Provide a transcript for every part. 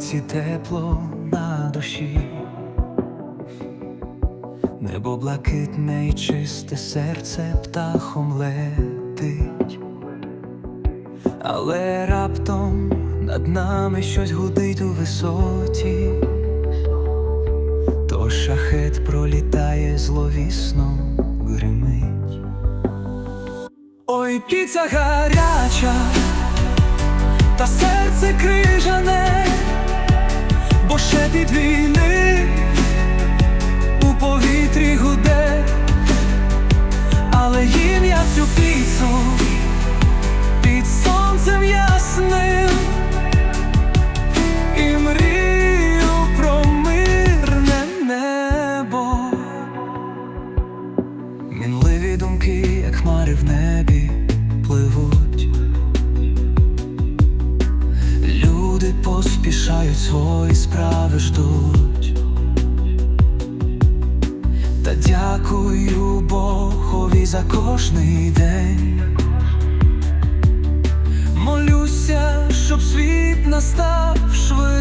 вулиці тепло на душі, небо блакитне і чисте серце птахом летить, але раптом над нами щось гудить у висоті, то шахет пролітає зловісно гримить. Ой, піца гаряча, та серце крижане, бо ще під війни у повітрі гуде, але їм я цю піцу свої справи ждуть. Та дякую Богові за кожний день. Молюся, щоб світ настав швидше.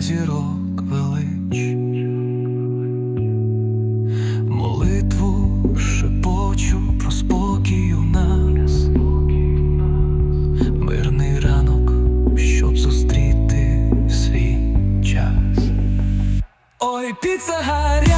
Зірок велич. Молитву шепочу про спокій у нас, мирний ранок, щоб зустріти свій час. Ой, піца гаряча,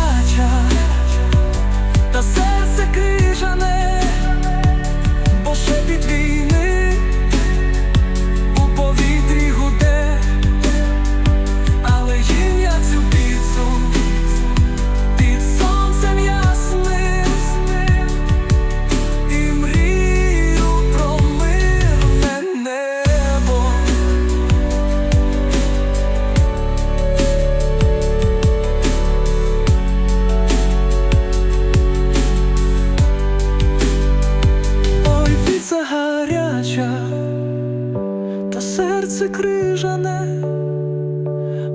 серце крижане,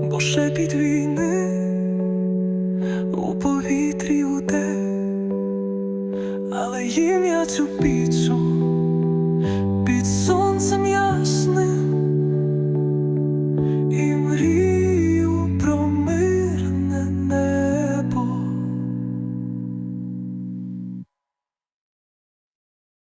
бо шепіт війни у повітрі уде, але їм я цю піцу